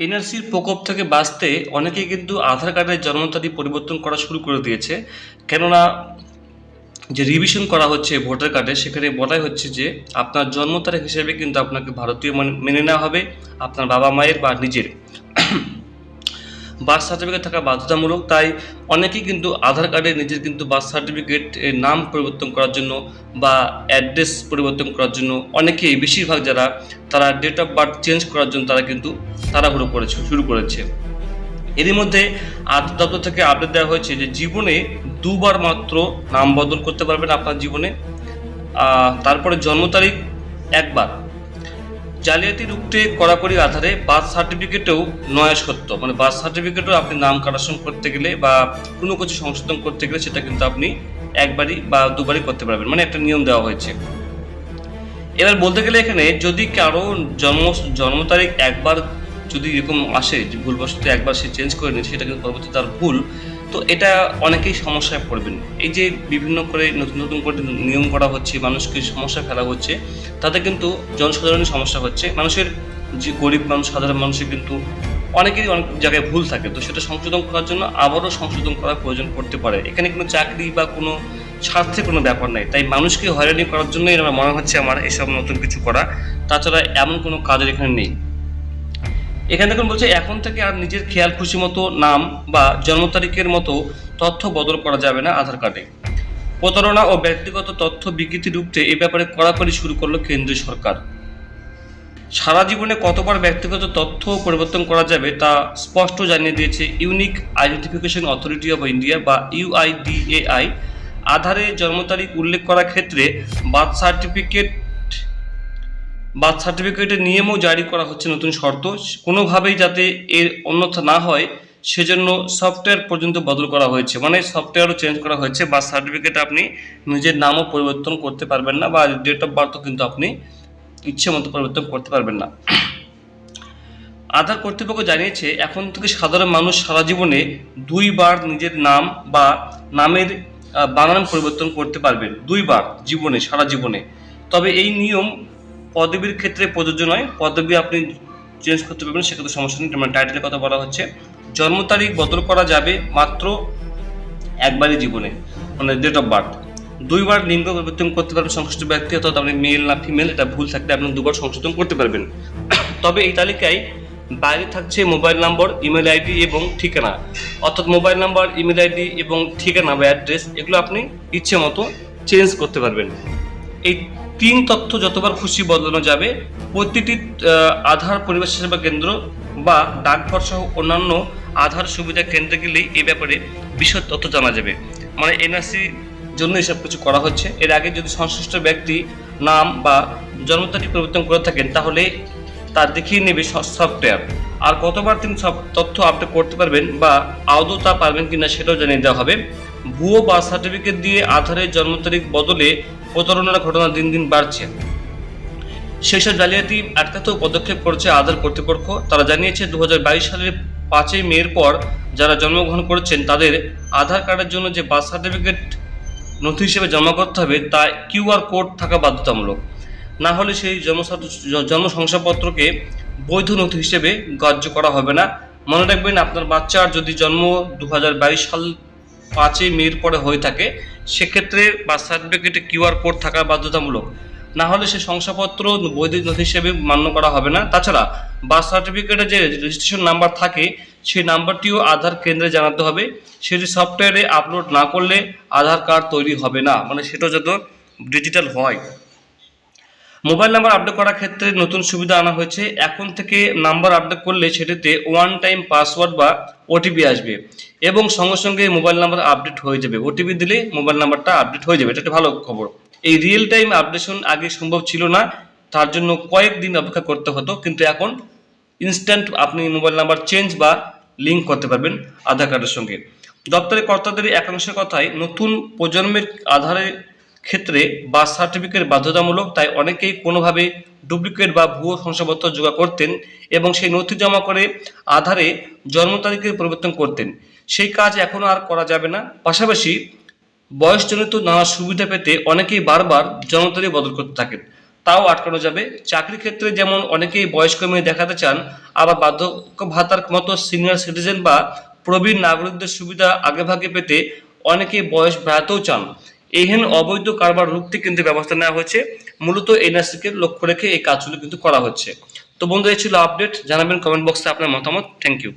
এনআরসির প্রকোপ থেকে বাঁচতে অনেকেই কিন্তু আধার কার্ডের জন্ম তারিখ পরিবর্তন করা শুরু করে দিয়েছে। কেননা যে রিভিশন করা হচ্ছে ভোটার কার্ডে, সেখানে বলাই হচ্ছে যে আপনার জন্ম তারিখ হিসেবে কিন্তু আপনাকে ভারতীয় মানে- মেনে নেওয়া হবে। আপনার বাবা মায়ের বা নিজের। বার্থ সার্টিফিকেট থাকা বাধ্যতামূলক। তাই অনেকেই কিন্তু আধার কার্ডে নিজের কিন্তু বার্থ সার্টিফিকেট নাম পরিবর্তন করার জন্য বা অ্যাড্রেস পরিবর্তন করার জন্য অনেকেই, বেশিরভাগ যারা, তারা ডেট অফ বার্থ চেঞ্জ করার জন্য তারা কিন্তু তাড়াহুড়ো করেছে, শুরু করেছে। এরই মধ্যে আধার দপ্তর থেকে আপডেট দেওয়া হয়েছে যে জীবনে দুবার মাত্র নাম বদল করতে পারবেন আপনার জীবনে। তারপরে জন্ম তারিখ একবার। জালিয়াতি রুখতে কড়াকড়ি আধারে বার্থ সার্টিফিকেটেও নয় সত্য। মানে বার্থ সার্টিফিকেটেও আপনি নাম কারেকশন করতে গেলে বা কোনো কিছু সংশোধন করতে গেলে সেটা কিন্তু আপনি একবারই বা দুবারই করতে পারবেন। মানে একটা নিয়ম দেওয়া হয়েছে। এবার বলতে গেলে এখানে যদি কারও জন্ম জন্ম তারিখ একবার যদি এরকম আসে, যে ভুলবশত একবার সে চেঞ্জ করে নিচ্ছে সেটা কিন্তু পরবর্তী তার ভুল। তো এটা অনেকেই সমস্যায় পড়বেন। এই যে বিভিন্ন করে নতুন নতুন করে নিয়ম করা হচ্ছে, মানুষকে সমস্যায় ফেলা হচ্ছে, তাতে কিন্তু জনসাধারণের সমস্যা হচ্ছে। মানুষের যে গরিব মানুষ, সাধারণ মানুষের কিন্তু অনেকেরই অনেক জায়গায় ভুল থাকে। তো সেটা সংশোধন করার জন্য আবারও সংশোধন করার প্রয়োজন পড়তে পারে। এখানে কোনো চাকরি বা কোনো স্বার্থে কোনো ব্যাপার নাই। তাই মানুষকে হয়রানি করার জন্যই আমার মনে হচ্ছে আমার এসব নতুন কিছু করা। তাছাড়া এমন কোনো কাজের এখানে নেই। এখানে দেখুন বলছে, এখন থেকে আর নিজের খেয়াল, খুশি মতো নাম বা জন্ম তারিখের মতো তথ্য বদল করা যাবে না আধার কার্ডে। প্রতারণা ও ব্যক্তিগত তথ্য বিকৃতি রুখতে এ ব্যাপারে কড়াকড়ি শুরু করল কেন্দ্রীয় সরকার। সারা জীবনে কতবার ব্যক্তিগত তথ্য পরিবর্তন করা যাবে তা স্পষ্ট জানিয়ে দিয়েছে unique identification authority of India বা ইউআইডিএআই আধারে জন্ম তারিখ উল্লেখ করার ক্ষেত্রে বার্থ সার্টিফিকেট বার্থ সার্টিফিকেটের নিয়মও জারি করা হচ্ছে নতুন শর্ত। কোনোভাবেই যাতে এর অন্যথা না হয়, সেজন্য সফটওয়্যার পর্যন্ত বদল করা হয়েছে। মানে সফটওয়্যারও চেঞ্জ করা হয়েছে। বার্থ সার্টিফিকেট আপনি নিজের নামও পরিবর্তন করতে পারবেন না বা ডেট অফ বার্থও কিন্তু আপনি ইচ্ছে মতো পরিবর্তন করতে পারবেন না। আধার কর্তৃপক্ষ জানিয়েছে, এখন থেকে সাধারণ মানুষ সারা জীবনে দুইবার নিজের নাম বা নামের বানান পরিবর্তন করতে পারবেন দুইবার জীবনে, সারা জীবনে। তবে এই নিয়ম পদবীর ক্ষেত্রে প্রযোজ্য নয়। পদবী আপনি চেঞ্জ করতে পারবেন, সেক্ষেত্রে সমস্যা নেই। মানে টাইটেলের কথা বলা হচ্ছে। জন্ম তারিখ বদল করা যাবে মাত্র একবারই জীবনে মানে ডেট অফ বার্থ দুইবার লিঙ্গ পরিবর্তন করতে পারবেন সংশ্লিষ্ট ব্যক্তি, অর্থাৎ আপনি মেল না ফিমেল এটা ভুল থাকলে আপনি দুবার সংশোধন করতে পারবেন। তবে এই তালিকায় বাইরে থাকছে মোবাইল নম্বর ইমেল আইডি এবং ঠিকানা। অর্থাৎ মোবাইল নাম্বার ইমেল আইডি এবং ঠিকানা বা অ্যাড্রেস এগুলো আপনি ইচ্ছে মতো চেঞ্জ করতে পারবেন। এই তিন তথ্য যতবার খুশি বদলানো যাবে, প্রতিটি আধার পরিবেশ সেবা কেন্দ্র বা ডাকঘর সহ অন্যান্য আধার সুবিধা কেন্দ্রে গেলেই এই ব্যাপারে বিশদ তথ্য জানা যাবে। মানে এনআরসি জন্য এসব কিছু করা হচ্ছে। এর আগে যদি সংশ্লিষ্ট ব্যক্তি নাম বা জন্ম তারিখ পরিবর্তন করে থাকেন, তাহলে তার দেখিয়ে নেবে সফটওয়্যার। আর কতবার তিনি সব তথ্য আপডেট করতে পারবেন বা আদৌ তা পারবেন কিনা সেটাও জানিয়ে দেওয়া হবে। ভুয়ো বার্থ সার্টিফিকেট দিয়ে আধারের জন্ম তারিখ বদলে প্রতারণার ঘটনা দিন দিন বাড়ছে। সেসব জালিয়াতি আটকাতেও পদক্ষেপ করছে আধার কর্তৃপক্ষ। তারা জানিয়েছে দু হাজার বাইশ সালের পাঁচই মের পর যারা জন্মগ্রহণ করেছেন, তাদের আধার কার্ডের জন্য যে বার্থ সার্টিফিকেট নথি হিসেবে জমা করতে হবে, তা কিউআর কোড থাকা বাধ্যতামূলক। না হলে সেই জন্ম জন্ম শংসাপত্রকে বৈধ নথি হিসেবে গ্রাহ্য করা হবে না। মনে রাখবেন, আপনার বাচ্চার যদি জন্ম দু হাজার বাইশ সাল পাঁচই মের পরে হয়ে থাকে, সেক্ষেত্রে বার্থ সার্টিফিকেটে কিউআর কোড থাকা বাধ্যতামূলক। না হলে সে শংসাপত্র বৈধ নথি হিসেবে মান্য করা হবে না। তাছাড়া বার্থ সার্টিফিকেটে যে রেজিস্ট্রেশন নাম্বার থাকে, সেই নাম্বারটিও আধার কেন্দ্রে জানাতে হবে। সেটি সফটওয়্যারে আপলোড না করলে আধার কার্ড তৈরি হবে না। মানে সেটা যত ডিজিটাল হয়। মোবাইল নাম্বার আপডেট করার ক্ষেত্রে নতুন সুবিধা আনা হয়েছে। এখন থেকে নাম্বার আপডেট করলে সেটিতে ওয়ান টাইম পাসওয়ার্ড বা ওটিপি আসবে এবং সঙ্গে সঙ্গে মোবাইল নাম্বার আপডেট হয়ে যাবে। ওটিপি দিলে মোবাইল নাম্বারটা আপডেট হয়ে যাবে। এটা একটা ভালো খবর। এই রিয়েল টাইম আপডেশন আগে সম্ভব ছিল না, তার জন্য কয়েকদিন অপেক্ষা করতে হতো, কিন্তু এখন ইনস্ট্যান্ট আপনি মোবাইল নাম্বার চেঞ্জ বা লিঙ্ক করতে পারবেন আধার কার্ডের সঙ্গে। দপ্তরের কর্তাদের একাংশের কথায় নতুন প্রজন্মের আধারের ক্ষেত্রে বার্থ সার্টিফিকেট বাধ্যতামূলক, তাই অনেকেই কোনোভাবে ডুপ্লিকেট বা ভুয়ো শংসাপত্র জোগাড় করতেন এবং সেই নথি জমা করে আধারে জন্ম তারিখের পরিবর্তন করতেন। সেই কাজ এখনও আর করা যাবে না। পাশাপাশি বয়সজনিত নানা সুবিধা পেতে অনেকেই বারবার জন্ম তারিখ বদল করতে থাকেন। তাও আটকানো যাবে। চাকরি ক্ষেত্রে যেমন অনেকেই বয়স্ক মেয়ে দেখাতে চান, আবার বার্ধক্য ভাতার মতো সিনিয়র সিটিজেন বা প্রবীণ নাগরিকদের সুবিধা আগেভাগে পেতে অনেকেই বয়স বাড়াতেও চান। এইহেন অবৈধ কারবার রুখতে কিন্তু ব্যবস্থা নেওয়া হয়েছে। মূলত এনআরসিকে লক্ষ্য রেখে এই কাজগুলো কিন্তু করা হচ্ছে। তো বন্ধু এই ছিল আপডেট জানাবেন কমেন্ট বক্সে আপনার মতামত। Thank you